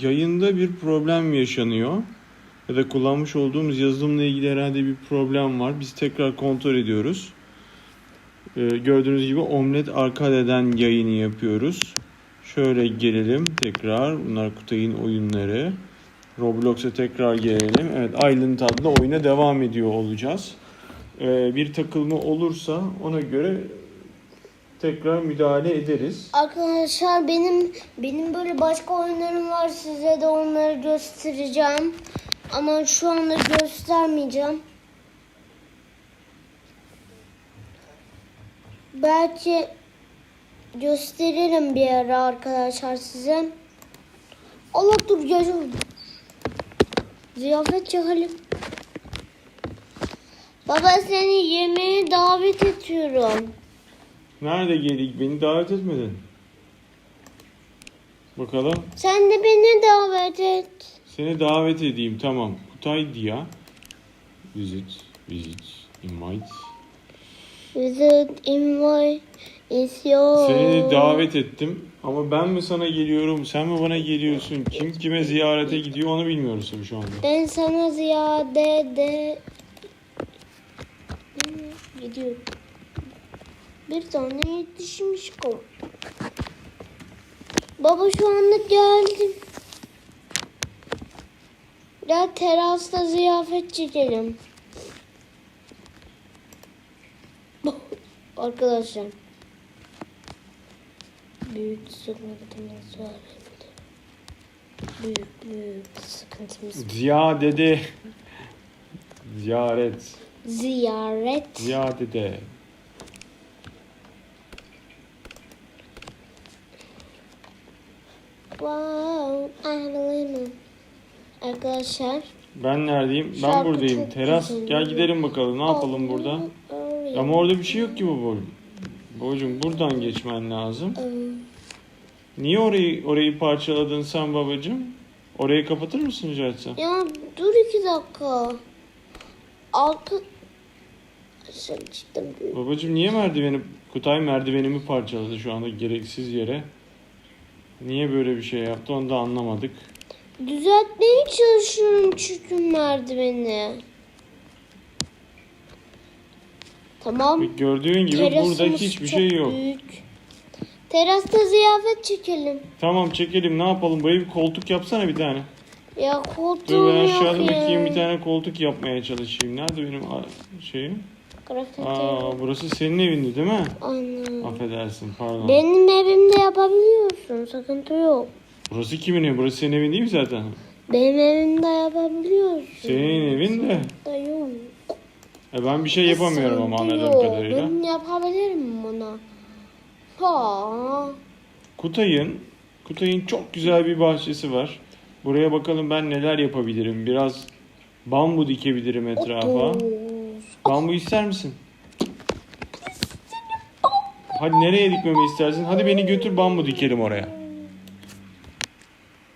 yayında bir problem yaşanıyor. Ya da kullanmış olduğumuz yazılımla ilgili herhalde bir problem var. Biz tekrar kontrol ediyoruz. Ee, gördüğünüz gibi omlet arkadeden yayını yapıyoruz. Şöyle gelelim tekrar. Bunlar Kutay'ın oyunları. Roblox'a tekrar gelelim. Evet Island adlı oyuna devam ediyor olacağız. Ee, bir takılma olursa ona göre tekrar müdahale ederiz. Arkadaşlar benim benim böyle başka oyunlarım var. Size de onları göstereceğim. Ama şu anda göstermeyeceğim. Belki gösteririm bir ara arkadaşlar size. Allah dur geliyorum. Ziyafet çakalım. Baba seni yemeğe davet ediyorum. Nerede geldik? Beni davet etmedin. Bakalım. Sen de beni davet et. Seni davet edeyim. Tamam. Kutay Dia. Visit. Visit. Invite. Visit invite is your... Seni davet ettim. Ama ben mi sana geliyorum? Sen mi bana geliyorsun? Kim kime ziyarete gidiyor onu bilmiyoruz tabii şu anda. Ben sana ziyade de... Gidiyorum. Bir tane yetişmiş kol. Baba şu anda geldim. Gel terasta ziyafet çekelim. Arkadaşlar. Büyük sıkıntımız var. Büyük büyük sıkıntımız var. Ziyadede. Ziyaret. Ziyaret. Ziyadede. Wow. Arkadaşlar. Ben neredeyim? Ben Şarkı buradayım. çok Teras. güzel. Gel gidelim bakalım. Ne yapalım burada? Oraya. Ama orada bir şey yok ki bu boyun. Babacım buradan geçmen lazım. Niye orayı orayı parçaladın sen babacım? Orayı kapatır mısın rica etsem? Ya dur iki dakika. Arka... Aşağı çıktım. Babacım niye merdiveni Kutay merdivenimi parçaladı şu anda gereksiz yere? Niye böyle bir şey yaptı onu da anlamadık. Düzeltmeye çalışıyorum çünkü merdiveni. Tamam. Gördüğün gibi Terasımız burada hiçbir şey yok. Büyük. Terasta ziyafet çekelim. Tamam çekelim ne yapalım? Buraya bir koltuk yapsana bir tane. Ya koltuğum Dur ben yok aşağıda ya. bakayım bir tane koltuk yapmaya çalışayım. Nerede benim şeyim? Aa burası senin evindi değil mi? Aynen. Affedersin pardon. Benim evimde yapabiliyorsun. Sıkıntı yok. Burası kimin evi? Burası senin evin değil mi zaten? Benim evimde yapabiliyorsun. Senin evin de. Da yok. E ben bir şey yapamıyorum ama Sıkıntı anladığım yok. kadarıyla. Ben yapabilirim bunu. Ha. Kutay'ın Kutay'ın çok güzel bir bahçesi var. Buraya bakalım ben neler yapabilirim. Biraz bambu dikebilirim etrafa. Otuz. Bambu ister misin? Hadi nereye dikmemi istersin? Hadi beni götür bambu dikelim oraya.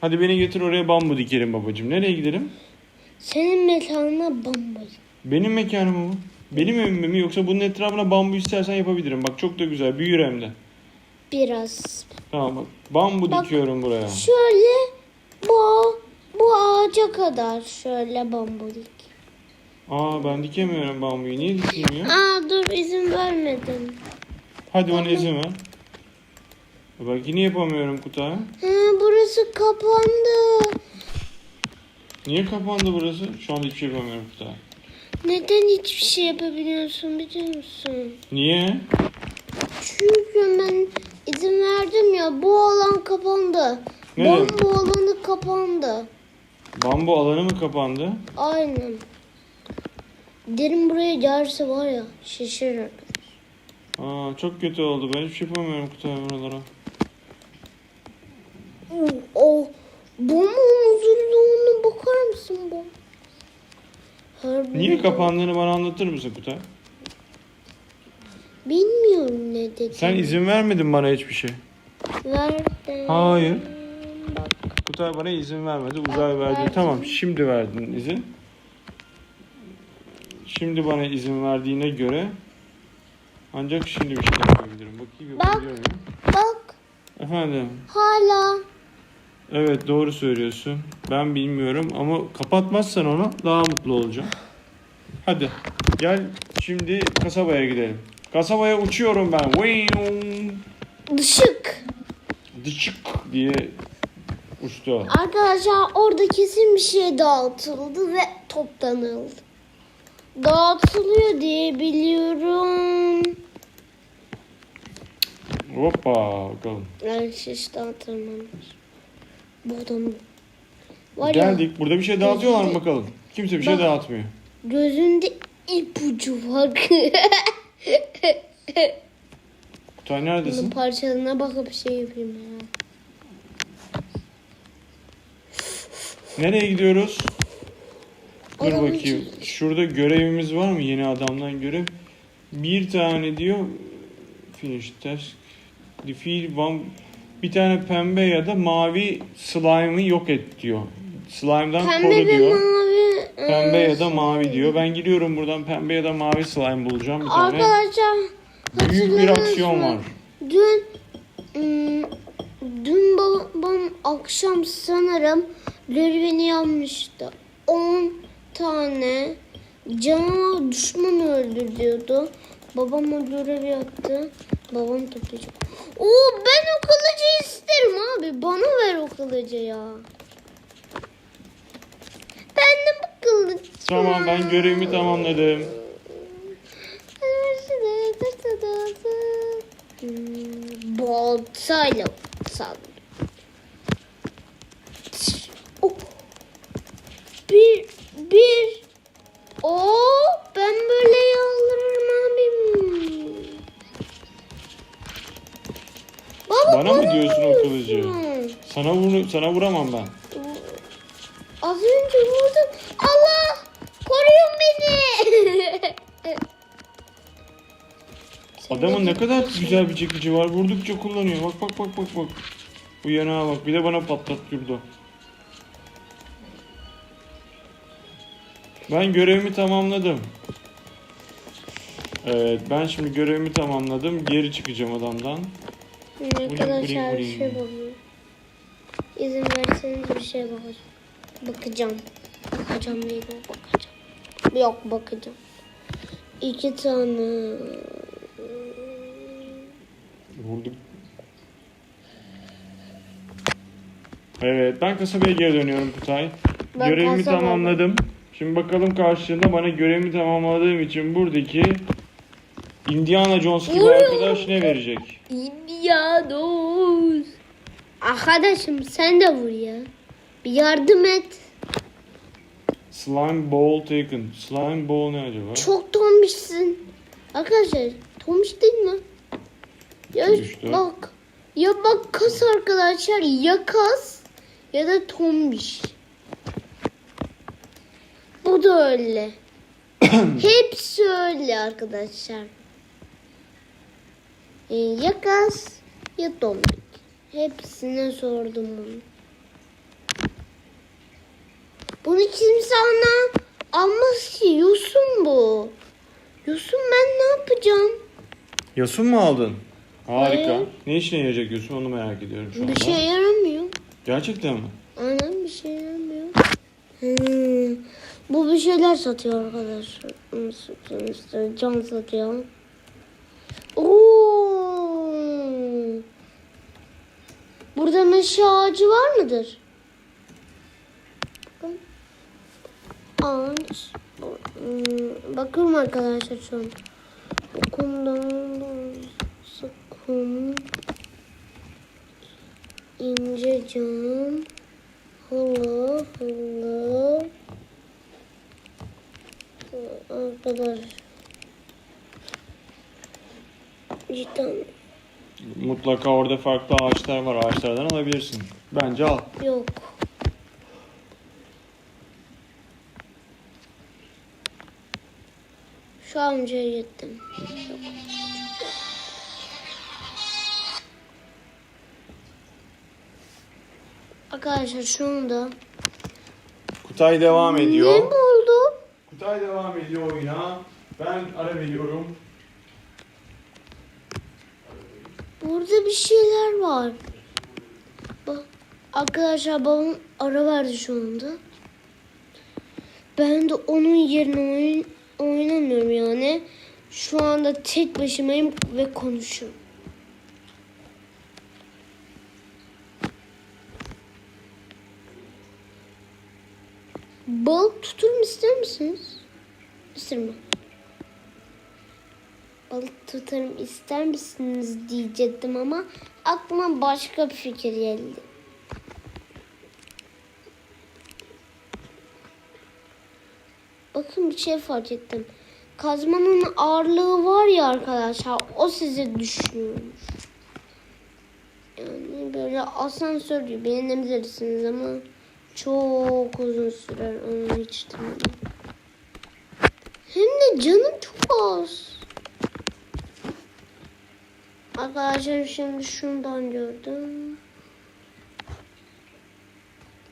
Hadi beni götür oraya bambu dikelim babacığım. Nereye gidelim? Senin mekanına bambayı. Benim mekanım mı? Benim evim mi yoksa bunun etrafına bambu istersen yapabilirim. Bak çok da güzel büyür hem de. Biraz. Tamam bak bambu Bak. dikiyorum buraya. Şöyle bu bu ağaca kadar şöyle bambu dik. Aa ben dikemiyorum bambuyu. Niye ya? Aa dur izin vermedim. Hadi bana izin ver. Bak yine yapamıyorum Kutay. He, burası kapandı. Niye kapandı burası? Şu anda hiçbir şey yapamıyorum Kutay. Neden hiçbir şey yapabiliyorsun biliyor musun? Niye? Çünkü ben izin verdim ya bu alan kapandı. Ne Bambu alanı kapandı. Bambu alanı mı kapandı? Aynen. Derin buraya gelirse var ya şaşırır. Aa çok kötü oldu. Ben hiçbir şey yapamıyorum Kutay buralara. O bombun uzunluğuna bakar mısın bu? Harbi Niye kapandığını bana anlatır mısın Kutay? Bilmiyorum ne dedi. Sen izin vermedin bana hiçbir şey. Verdim. Hayır. Bak. Kutay bana izin vermedi. Uzay verdi. Tamam şimdi verdin izin. Şimdi bana izin verdiğine göre ancak şimdi bir şey yapabilirim. Bakayım Bak. yapabiliyor muyum? Bak Efendim. hala Evet doğru söylüyorsun. Ben bilmiyorum ama kapatmazsan onu daha mutlu olacağım. Hadi gel şimdi kasabaya gidelim. Kasabaya uçuyorum ben. Dışık. Dıçık diye uçtu. Arkadaşlar orada kesin bir şey dağıtıldı ve toplanıldı. Dağıtılıyor diye biliyorum. Hoppa bakalım. Yani hiç dağıtılmamış. Burada mı? Var ya Geldik. Burada bir şey dağıtıyorlar mı bakalım? Kimse bir şey Bak. dağıtmıyor. gözünde ipucu var. Kutay Bunun neredesin? parçalarına bakıp şey yapayım ya. Nereye gidiyoruz? Dur Adamın bakayım. içi- Şurada görevimiz var mı? Yeni adamdan görev. Bir tane diyor. Finish task. Defeat one. Bir tane pembe ya da mavi slime'ı yok et diyor. Slime'dan Pembe koru ve diyor. mavi. e, Pembe ya da şey. mavi diyor. Ben gidiyorum buradan pembe ya da mavi slime bulacağım bir tane. Arkadaşlar Büyük bir hatırladınız aksiyon mı? var. Dün ım, dün babam akşam sanırım görevini yapmıştı. 10 tane canavar düşman öldürüyordu. Babam o görevi yaptı. Babam toplayacak. Oo ben o kılıcı isterim abi. Bana ver o kılıcı ya. Ben de bu kılıç. Tamam ben görevimi tamamladım. Baltayla saldırıyor. Oh. Bir, bir. Oo, ben böyle yaldırırım abim. Baba, Bana mı diyorsun o kılıcı? Sana vur sana vuramam ben. Az önce vurdum. Allah! Koruyun beni. Adamın ne kadar güzel bir çekici var. Vurdukça kullanıyor. Bak bak bak bak bak. Bu yanağa bak. Bir de bana patlattırdı. Ben görevimi tamamladım. Evet ben şimdi görevimi tamamladım. Geri çıkacağım adamdan. Arkadaşlar bir şey bakıyorum. İzin verseniz bir şey bakacağım. Bakacağım. Bakacağım o bakacağım. Yok bakacağım. İki tane. Vurduk. Evet ben kasabaya geri dönüyorum Kutay. Ben görevimi kasabada. tamamladım. Şimdi bakalım karşılığında bana görevimi tamamladığım için buradaki Indiana Jones gibi arkadaş ne verecek? Ya dost. Arkadaşım sen de vur ya. Bir yardım et. Slime Ball taken. Slime Ball ne acaba? Çok tombişsin. Arkadaşlar tombiş değil mi? Ya Düştü. bak. Ya bak kas arkadaşlar ya kas ya da tombiş. Bu da öyle. Hepsi öyle arkadaşlar. Ee, ya kas ya tombik. Hepsine sordum bunu. Bunu kimse ana almaz ki. Yosun bu. Yosun ben ne yapacağım? Yosun mu aldın? Harika. Hayır. Ne işine yarayacak Yosun onu merak ediyorum şu anda. Bir şey yaramıyor. Gerçekten mi? Aynen bir şey yaramıyor. Hmm. Bu bir şeyler satıyor arkadaşlar. Can satıyor. Oo. Burada meşe ağacı var mıdır? Bakın. Ağaç. Bakıyorum arkadaşlar şu an. Kumdan sakın ince cam halı halı arkadaş cidden Mutlaka orada farklı ağaçlar var. Ağaçlardan alabilirsin. Bence al. yok. Şu amcaya gittim. Arkadaşlar şu anda Kutay devam ne ediyor. Kutay devam ediyor oyuna. Ben ara veriyorum. Burada bir şeyler var. Bak Arkadaşlar babam ara verdi şu anda. Ben de onun yerine oyun oynamıyorum yani. Şu anda tek başımayım ve konuşuyorum. Balık tuturum ister misiniz? Isırma. Balık tutarım ister misiniz diyecektim ama aklıma başka bir fikir geldi. Bakın bir şey fark ettim. Kazmanın ağırlığı var ya arkadaşlar o sizi düşürüyormuş. Yani böyle asansör gibi inebilirsiniz ama çok uzun sürer onu hiç tanımam. Hem de canım çok az. Arkadaşlar şimdi şundan gördüm.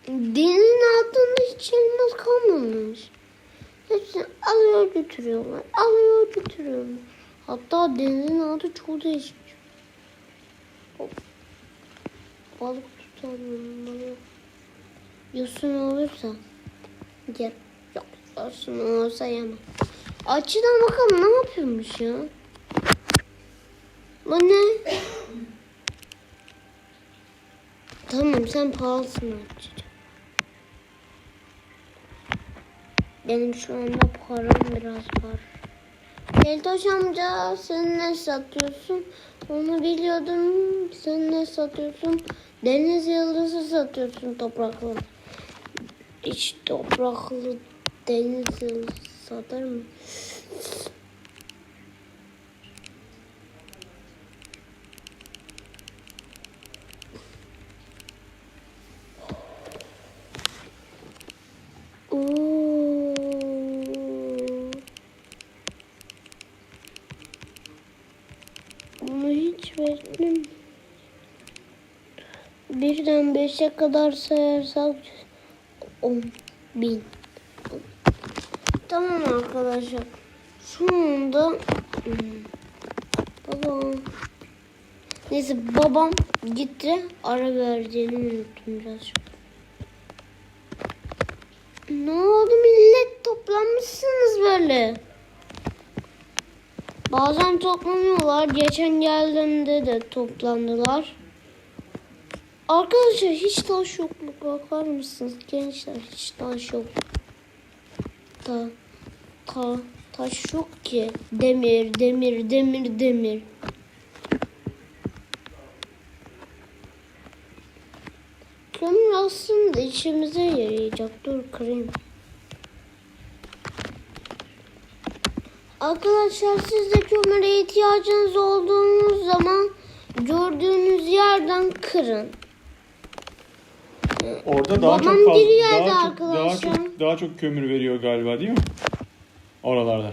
Denizin altında hiç elmas kalmamış. Hepsini alıyor götürüyorlar. Alıyor götürüyorlar. Hatta denizin altı çok değişik. Hop. Balık tutalım. Balık. Yosun olursa yer. Yok yosun olursa yemem. Açıdan bakalım ne yapıyormuş ya. Bu ne? Tamam sen pahalısın açacağım. Benim şu anda param biraz var. Keltoş amca sen ne satıyorsun? Onu biliyordum. Sen ne satıyorsun? Deniz yıldızı satıyorsun topraklı. Hiç topraklı deniz yıldızı satar mı? Hiç vermem. Birden beşe kadar sayarsak on bin. Tamam arkadaşlar. Anda hmm, babam neyse babam gitti ara verdiğini unuttum birazcık. Ne oldu millet toplanmışsınız böyle. Bazen toplanıyorlar. Geçen geldiğimde de toplandılar. Arkadaşlar hiç taş yok mu? Bakar mısınız gençler? Hiç taş yok. Ta, ta, taş yok ki. Demir, demir, demir, demir. Kömür aslında işimize yarayacak. Dur kırayım. Arkadaşlar siz de kömüre ihtiyacınız olduğunuz zaman gördüğünüz yerden kırın. Orada daha Babam çok fazla bir yerde daha çok, daha arkadaşlar. çok daha çok kömür veriyor galiba değil mi? Oralarda.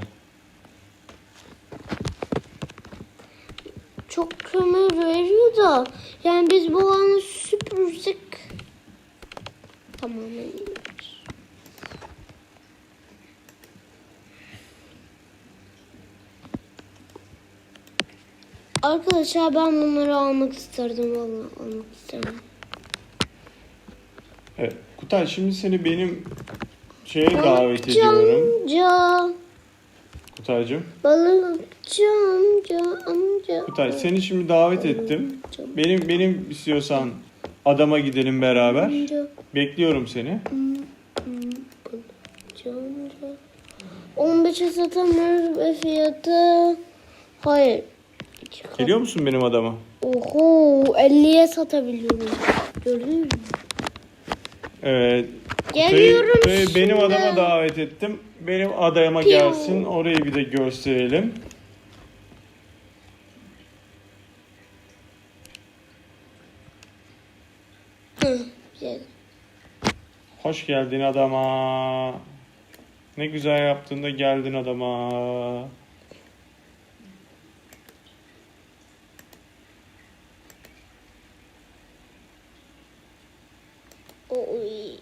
Çok kömür veriyor da yani biz bu alanı süpürsek tamamen iyidir. Arkadaşlar ben bunları almak isterdim vallahi almak isterdim. Evet. Kutay şimdi seni benim şeye davet ediyorum. Amca, Kutaycığım. balıkçı amca, amca. Kutay seni şimdi davet ettim. Benim benim istiyorsan adama gidelim beraber. Amca, Bekliyorum seni. balıkçı amca. 15'e satamıyoruz ve fiyatı... Hayır. İki kat. Geliyor musun benim adama? Oho 50'ye satabiliyorum. Gördün mü? Evet. Geliyorum Kutay'ı şimdi. benim adama davet ettim. Benim adayıma Piyo. gelsin. Orayı bir de gösterelim. Hı, güzel. Hoş geldin adama. Ne güzel yaptın da geldin adama. Oy.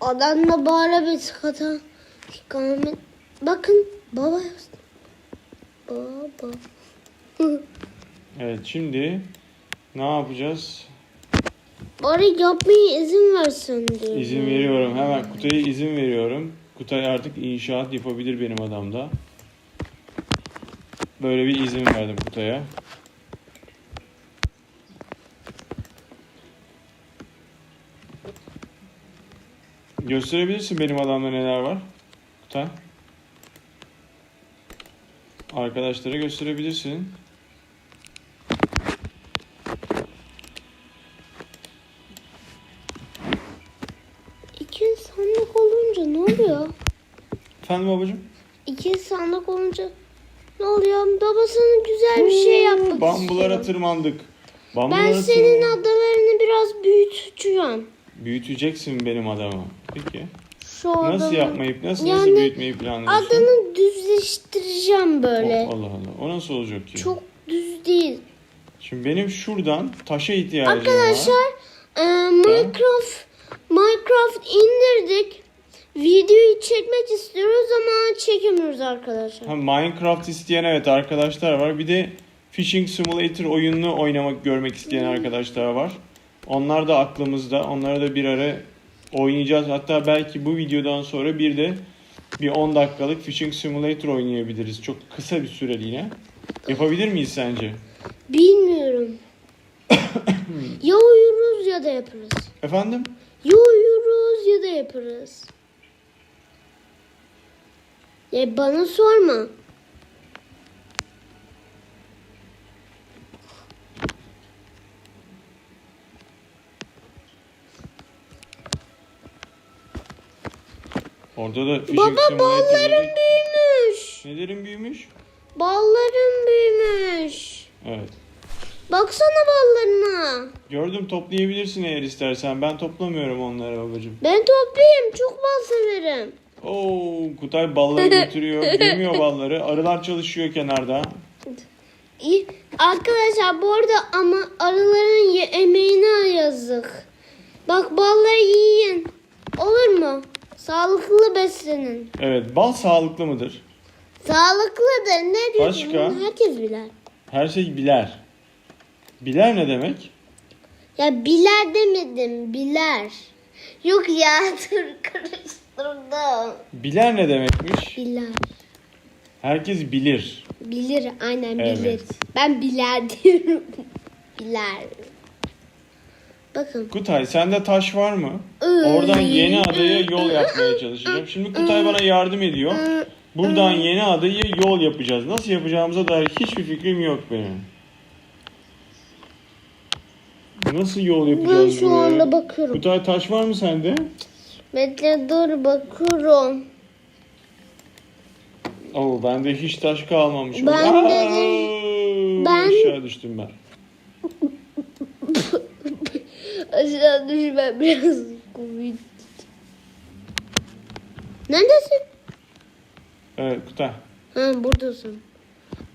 Adam da bağıra bir sıkata. Bakın baba. Baba. Evet şimdi Ne yapacağız? Bari yapmaya izin versen diyorum. İzin veriyorum. Hemen Kutay'a izin veriyorum. Kutay artık inşaat yapabilir benim adamda. Böyle bir izin verdim Kutay'a. Gösterebilirsin benim adamda neler var. Kutay. Arkadaşlara gösterebilirsin. İki sandık olunca ne oluyor? Efendim babacığım? İki sandık olunca ne oluyor? Baba sana güzel bir şey yapmak Bambulara istiyorum. tırmandık. Ben Bambulara senin tırmandık. adalarını biraz büyüteceğim. Büyüteceksin benim adamı. Peki. Şu Nasıl adamı- yapmayıp nasıl nasıl Yani büyütmeyi planlıyorsun? Adını düzleştireceğim böyle. Oh, Allah Allah. O nasıl olacak ki? Çok düz değil. Şimdi benim şuradan taşa ihtiyacım var. Arkadaşlar e, Minecraft Minecraft indirdik. Videoyu çekmek istiyoruz ama çekemiyoruz arkadaşlar. Ha, Minecraft isteyen evet arkadaşlar var. Bir de Fishing Simulator oyununu oynamak görmek isteyen Hmm. arkadaşlar var. Onlar da aklımızda. Onları da bir ara oynayacağız. Hatta belki bu videodan sonra bir de bir 10 dakikalık Fishing Simulator oynayabiliriz. Çok kısa bir süreliğine. Yapabilir miyiz sence? Bilmiyorum. ya uyuruz ya da yaparız. Efendim? Ya uyuruz ya da yaparız. Ya bana sorma. Orada da Baba ballarım da- büyümüş. Nelerin büyümüş? Ballarım büyümüş. Evet. Baksana ballarına. Gördüm toplayabilirsin eğer istersen. Ben toplamıyorum onları babacığım. Ben toplayayım. Çok bal severim. Oo, Kutay balları götürüyor. Gömüyor balları. Arılar çalışıyor kenarda. Arkadaşlar bu arada ama arıların emeğine yazık. Bak balları yiyin. Olur mu? Sağlıklı beslenin. Evet, bal sağlıklı mıdır? Sağlıklıdır. Ne diyor? Başka? Bunu herkes bilir. Her şey biler. Biler ne demek? Ya biler demedim. Biler. Yok ya dur karıştırdım. Biler ne demekmiş? Biler. Herkes bilir. Bilir aynen Evet. bilir. Ben biler diyorum. biler. Bakın. Kutay sende taş var mı? Oradan yeni adaya yol yapmaya çalışacağım. Şimdi Kutay bana yardım ediyor. Buradan yeni adaya yol yapacağız. Nasıl yapacağımıza dair hiçbir fikrim yok benim. Nasıl yol Ben yapacağız şu buraya? anda bakıyorum. Kutay taş var mı sende? Bekle dur bakıyorum. Oo bende hiç taş kalmamış. Ben de- Aa, ben- aşağı düştüm ben. Aşağı düşme biraz komik. Neredesin? Evet Kutay. Ha buradasın.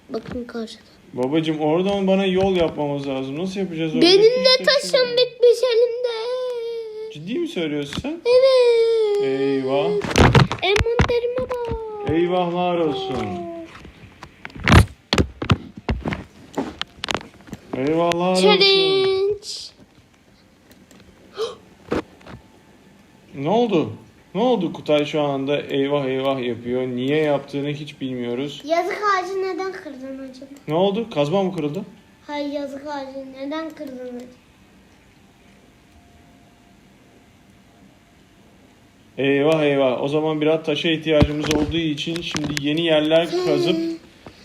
Bakın karşıda. Babacım oradan bana yol yapmamız lazım. Nasıl yapacağız orada? Benim de taşım bitmiş elimde. Ciddi mi söylüyorsun sen? Evet. Eyvah. Envanterime bak. Eyvahlar olsun. Eyvahlar olsun. Ne oldu? Ne oldu Kutay şu anda eyvah eyvah yapıyor. Niye yaptığını hiç bilmiyoruz. Yazık ağacı neden kırdın acaba? Ne oldu? Kazma mı kırıldı? Hayır yazık ağacı neden kırdın acaba? Eyvah eyvah. O zaman biraz taşa ihtiyacımız olduğu için şimdi yeni yerler kazıp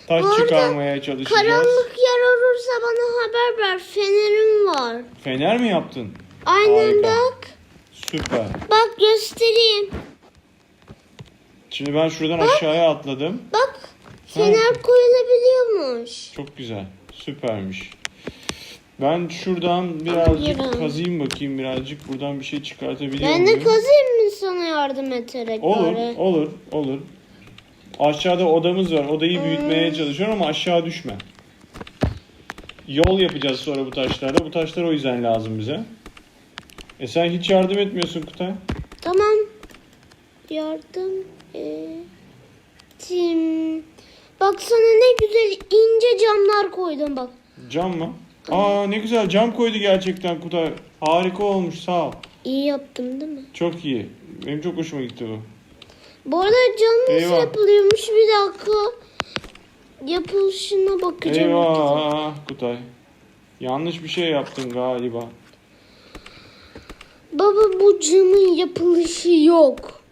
taş Bu arada çıkarmaya çalışacağız. Karanlık yer olursa bana haber ver. Fenerim var. Fener mi yaptın? Aynen Harika. bak. Süper. Bak göstereyim. Şimdi ben şuradan aşağıya atladım. Bak fener koyulabiliyormuş. Çok güzel. Süpermiş. Ben şuradan birazcık Yürü. kazıyım bakayım birazcık. Buradan bir şey çıkartabiliyor Ben de kazayım mı sana yardım ederek Olur, bari? olur, olur. Aşağıda odamız var. Odayı büyütmeye çalışıyorum ama aşağı düşme. Yol yapacağız sonra bu taşlarla. Bu taşlar o yüzden lazım bize. E sen hiç yardım etmiyorsun Kutay. Tamam. Yardım ettim. Bak sana ne güzel ince camlar koydum bak. Cam mı? Aa ne güzel cam koydu gerçekten Kutay. Harika olmuş sağ ol. İyi yaptım değil mi? Çok iyi. Benim çok hoşuma gitti bu. Bu arada cam nasıl Eyvah. yapılıyormuş bir dakika. Yapılışına bakacağım. Eyvah Kutay. Yanlış bir şey yaptın galiba. Baba bu camın yapılışı yok.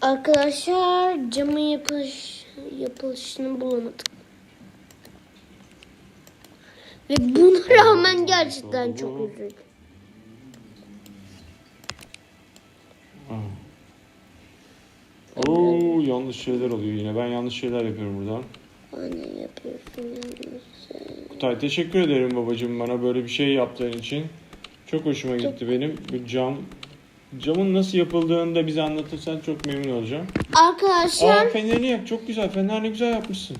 Arkadaşlar camın yapılış, yapılışını bulamadık. Ve buna rağmen gerçekten çok üzüldüm. Oo yanlış şeyler oluyor yine. Ben yanlış şeyler yapıyorum buradan. Anne yapıyorsun. Kutay teşekkür ederim babacığım bana böyle bir şey yaptığın için. Çok hoşuma gitti benim. Bu cam camın nasıl yapıldığını da bize anlatırsan çok memnun olacağım. Arkadaşlar Aa fenerini yak. Çok güzel. Fener ne güzel yapmışsın.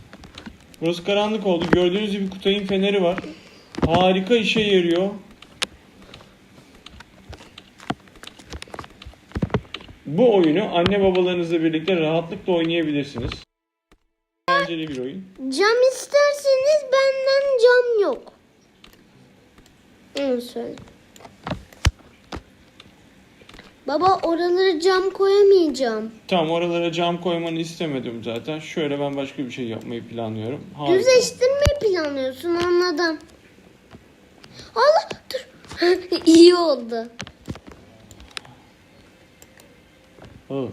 Burası karanlık oldu. Gördüğünüz gibi Kutay'ın feneri var. Harika işe yarıyor. Bu oyunu anne babalarınızla birlikte rahatlıkla oynayabilirsiniz. Eğlenceli bir oyun. Cam isterseniz benden cam yok. Onu söyle. Baba oralara cam koyamayacağım. Tamam oralara cam koymanı istemedim zaten. Şöyle ben başka bir şey yapmayı planlıyorum. Harika. Düzleştirmeyi planlıyorsun anladım. Allah dur. İyi oldu. Aa,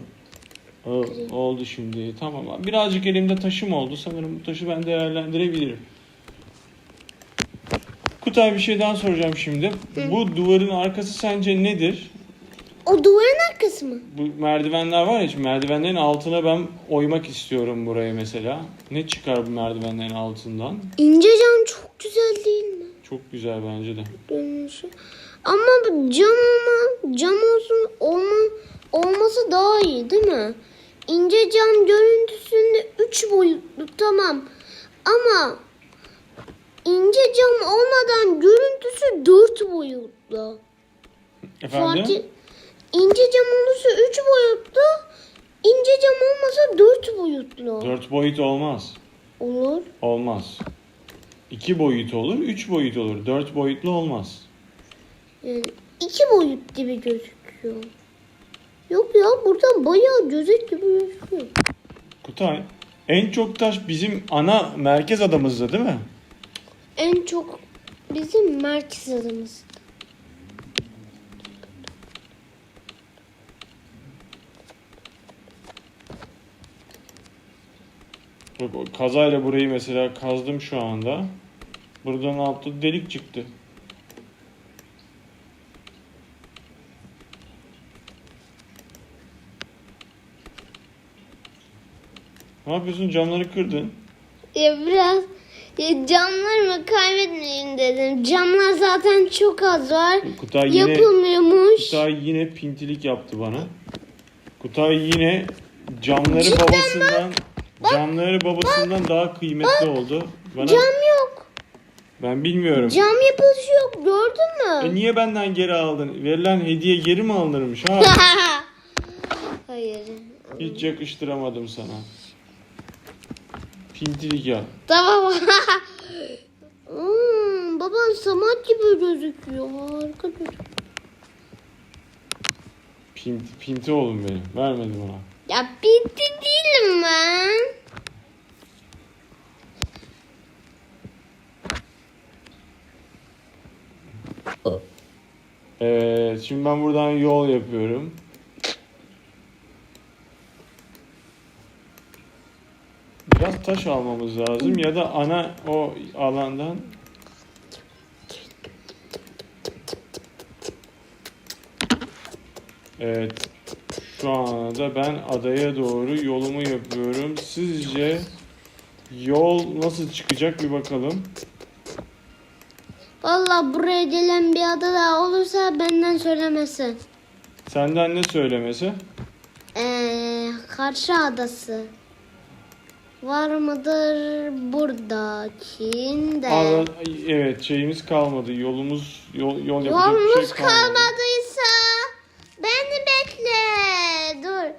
aa, oldu şimdi. Tamam. Birazcık elimde taşım oldu. Sanırım bu taşı ben değerlendirebilirim. Kutay bir şey daha soracağım şimdi. Bu duvarın arkası sence nedir? O duvarın arkası mı? Bu merdivenler var ya şimdi merdivenlerin altına ben oymak istiyorum burayı mesela. Ne çıkar bu merdivenlerin altından? İnce cam çok güzel değil mi? Çok güzel bence de. Ama bu cam olma, cam olsun olma, olması daha iyi değil mi? İnce cam görüntüsünde 3 boyutlu tamam. Ama ince cam olmadan görüntüsü 4 boyutlu. Efendim? Fark İnce cam olursa 3 boyutlu, ince cam olmasa 4 boyutlu. Dört boyut olmaz. Olur. Olmaz. İki boyut olur, üç boyut olur. Dört boyutlu olmaz. Yani 2 boyut gibi gözüküyor. Yok ya buradan bayağı gözet gibi gözüküyor. Kutay, en çok taş bizim ana merkez adamızda değil mi? En çok bizim merkez adımız. Bak, kazayla burayı mesela kazdım şu anda. Buradan altta delik çıktı. Ne yapıyorsun? Camları kırdın. Ya biraz ya camlarımı kaybetmeyeyim dedim. Camlar zaten çok az var. Kutay yine Yapılmıyormuş. Kutay yine pintilik yaptı bana. Kutay yine camları Cidden babasından camları babasından daha kıymetli oldu. Bana Cam yok. ben bilmiyorum. Cam yapılışı yok. Gördün E mü? niye benden geri aldın? Verilen hediye geri mi alınırmış ha? Hayır. Hiç yakıştıramadım sana. Pintilik ya. Tamam. hmm, baban samat gibi gözüküyor. Harika gözüküyor. Pinti, pinti oğlum benim. Vermedim ona. Ya bitti değilim ben. Evet, şimdi ben buradan yol yapıyorum. Biraz taş almamız lazım ya da ana o alandan Evet. Şu anda ben adaya doğru yolumu yapıyorum. Sizce yol nasıl çıkacak bir bakalım. Valla buraya gelen bir ada daha olursa benden söylemesin. Senden ne söylemesi? Ee, karşı adası. Var mıdır buradakinde? Aa, evet şeyimiz kalmadı. Yolumuz yol, yol yapacak bir Yolumuz şey kalmadı. kalmadıysa beni bekle. Dur.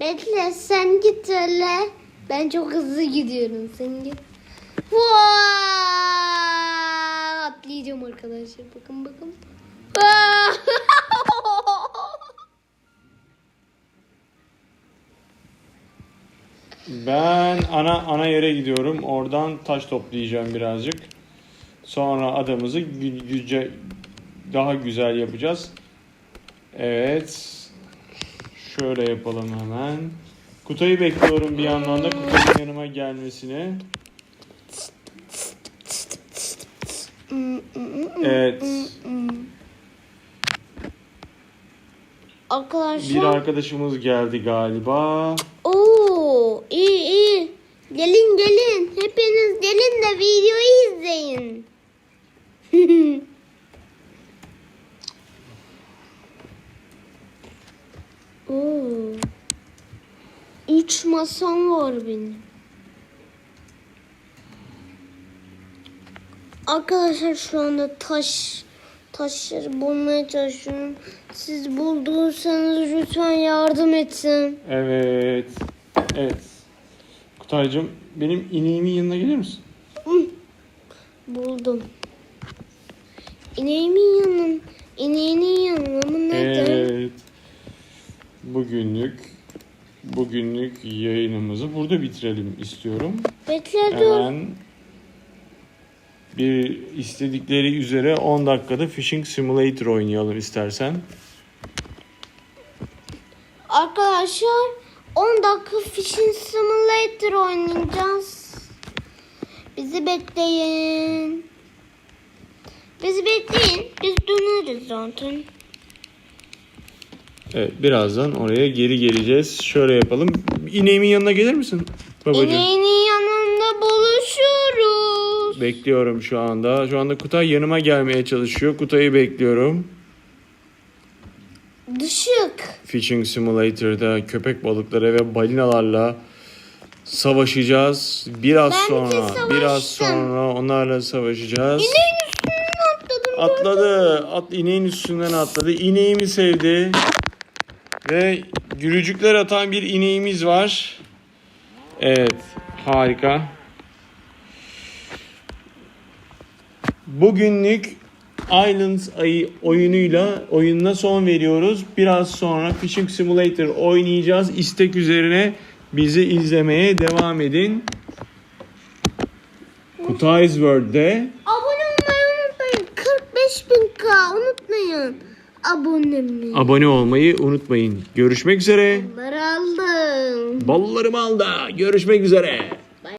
Bekle sen git öyle. Ben çok hızlı gidiyorum. Sen git. Vaa! Atlayacağım arkadaşlar. Bakın bakın. Vaa! Ben ana ana yere gidiyorum. Oradan taş toplayacağım birazcık. Sonra adamızı gü- güce daha güzel yapacağız. Evet. Şöyle yapalım hemen. Kutayı bekliyorum bir yandan da Kutay'ın yanıma gelmesini. Evet. Arkadaşlar. Bir arkadaşımız geldi galiba. Oo, iyi iyi. Gelin gelin. Hepiniz gelin de videoyu izleyin. Oo. Üç masam var benim. Arkadaşlar şu anda taş taşları bulmaya çalışıyorum. Siz bulduysanız lütfen yardım etsin. Evet. Evet. Kutaycığım benim ineğimin yanına gelir misin? Buldum. İneğimin yanın, ineğinin yanına mı neden? Evet. Bugünlük bugünlük yayınımızı burada bitirelim istiyorum. Bekle dur. Hemen bir istedikleri üzere 10 dakikada Fishing Simulator oynayalım istersen. Arkadaşlar 10 dakika Fishing Simulator oynayacağız. Bizi bekleyin. Bizi bekleyin. Biz döneriz zaten. Evet, birazdan oraya geri geleceğiz. Şöyle yapalım. İneğimin yanına gelir misin babacığım? İneğinin yanında buluşuruz. Bekliyorum şu anda. Şu anda Kutay yanıma gelmeye çalışıyor. Kutay'ı bekliyorum. Dışık. Fishing Simulator'da köpek balıkları ve balinalarla savaşacağız. Biraz Ben sonra, biraz sonra onlarla savaşacağız. İneğin üstünden atladım. Atladı. At ineğin üstünden atladı. İneğimi sevdi. Ve gülücükler atan bir ineğimiz var. Evet, harika. Bugünlük Islands ayı oyunuyla oyununa son veriyoruz. Biraz sonra Fishing Simulator oynayacağız. İstek üzerine bizi izlemeye devam edin. Kutay's World'de Abone olmayı unutmayın. 45 bin K unutmayın. Abonemi. abone olmayı unutmayın. Görüşmek üzere. Bunları aldım. Ballarım aldı. Görüşmek üzere.